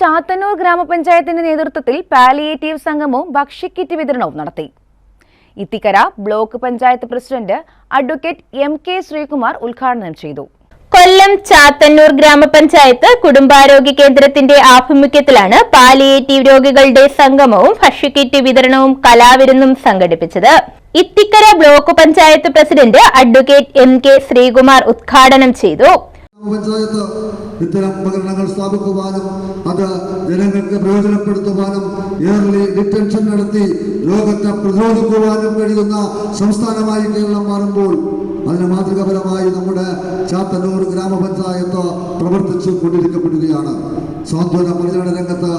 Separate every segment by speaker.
Speaker 1: ചാത്തന്നൂർ ഗ്രാമപഞ്ചായത്തിന്റെ നേതൃത്വത്തിൽ പാലിയേറ്റീവ് സംഗമവും ഭക്ഷ്യക്കിറ്റ് വിതരണവും നടത്തി. Ithikkara block panchayat president advocate M K Sreekumar ഉദ്ഘാടനം ചെയ്തു.
Speaker 2: കൊല്ലം ചാത്തന്നൂർ ഗ്രാമപഞ്ചായത്ത് കുടുംബാരോഗ്യ കേന്ദ്രത്തിന്റെ ആഭിമുഖ്യത്തിലാണ് പാലിയേറ്റീവ് രോഗികളുടെ സംഗമവും ഭക്ഷ്യക്കിറ്റ് വിതരണവും കലാവിരുന്നും സംഘടിപ്പിച്ചത്. Ithikkara block panchayat president advocate M K Sreekumar ഉദ്ഘാടനം ചെയ്തു.
Speaker 3: പഞ്ചായത്ത് ഇത്തരം ഉപകരണങ്ങൾ സ്ഥാപിക്കുവാനും അത് ജനങ്ങൾക്ക് പ്രയോജനപ്പെടുത്തുവാനും ഏർലി ഡിറ്റൻഷൻ നടത്തി രോഗത്തെ പ്രതിരോധിക്കുവാനും കഴിയുന്ന സംസ്ഥാനമായി കേരളം മാറുമ്പോൾ അതിന് മാതൃകാപരമായി നമ്മുടെ ചാത്തന്നൂർ ഗ്രാമപഞ്ചായത്ത് പ്രവർത്തിച്ചു കൊണ്ടിരിക്കപ്പെടുകയാണ്. സാന്ത്വന പരിചരണ രംഗത്ത്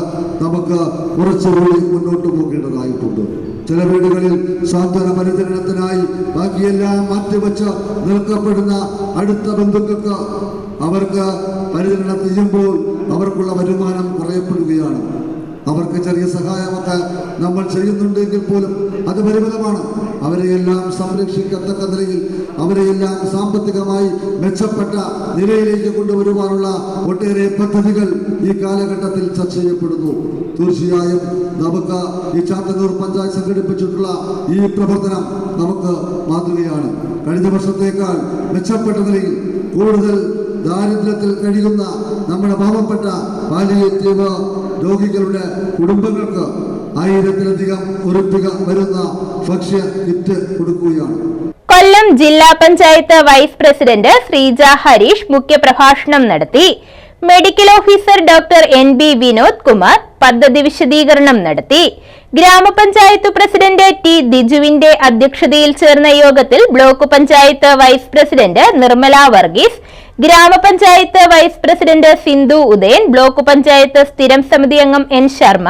Speaker 3: നമുക്ക് കുറച്ചുകൂടി മുന്നോട്ട് പോകേണ്ടതായിട്ടുണ്ട്. ചില വീടുകളിൽ സാന്ത്വന പരിചരണത്തിനായി ബാക്കിയെല്ലാം മാറ്റിവെച്ച് നിൽക്കപ്പെടുന്ന അടുത്ത ബന്ധുക്കൾക്ക് അവർക്ക് പരിചരണം ചെയ്യുമ്പോൾ അവർക്കുള്ള വരുമാനം കുറയപ്പെടുകയാണ്. അവർക്ക് ചെറിയ സഹായമൊക്കെ നമ്മൾ ചെയ്യുന്നുണ്ടെങ്കിൽ പോലും അത് പരിമിതമാണ്. അവരെയെല്ലാം സംരക്ഷിക്കത്തക്ക നിലയിൽ അവരെയെല്ലാം സാമ്പത്തികമായി മെച്ചപ്പെട്ട നിലയിലേക്ക് കൊണ്ടുവരുവാനുള്ള ഒട്ടേറെ പദ്ധതികൾ ഈ കാലഘട്ടത്തിൽ ചർച്ച ചെയ്യപ്പെടുന്നു. തീർച്ചയായും നമുക്ക് ഈ ചാത്തന്നൂർ പഞ്ചായത്ത് സംഘടിപ്പിച്ചിട്ടുള്ള ഈ പ്രവർത്തനം നമുക്ക് മാതൃകയാണ്. കഴിഞ്ഞ വർഷത്തേക്കാൾ മെച്ചപ്പെട്ട നിലയിൽ കൂടുതൽ ദാരിദ്ര്യത്തിൽ കഴിയുന്ന നമ്മുടെ പാവപ്പെട്ട പാലിയേറ്റീവ് രോഗികളുടെ കുടുംബങ്ങൾക്ക് ആയിരത്തിലധികം ഉറപ്പിക വരുന്ന ഭക്ഷ്യ കിറ്റ് കൊടുക്കുകയാണ്.
Speaker 2: കൊല്ലം ജില്ലാ പഞ്ചായത്ത് വൈസ് പ്രസിഡന്റ് ശ്രീജ ഹരീഷ് മുഖ്യപ്രഭാഷണം നടത്തി. Medical officer doctor N B Vinod Kumar പദ്ധതി വിശദീകരണം നടത്തി. ഗ്രാമപഞ്ചായത്ത് പ്രസിഡന്റ് ടി ദിജുവിന്റെ അധ്യക്ഷതയിൽ ചേർന്ന യോഗത്തിൽ block panchayat vice president Nirmala Varghese ഗ്രാമപഞ്ചായത്ത് vice president Sindhu Udayan block panchayat സ്ഥിരം സമിതി അംഗം എൻ ശർമ്മ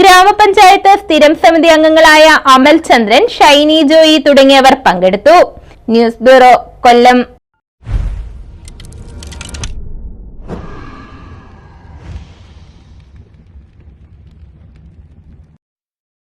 Speaker 2: ഗ്രാമപഞ്ചായത്ത് സ്ഥിരം സമിതി അംഗങ്ങളായ അമൽ ചന്ദ്രൻ ഷൈനി ജോയി തുടങ്ങിയവർ പങ്കെടുത്തു. News bureau Kollam.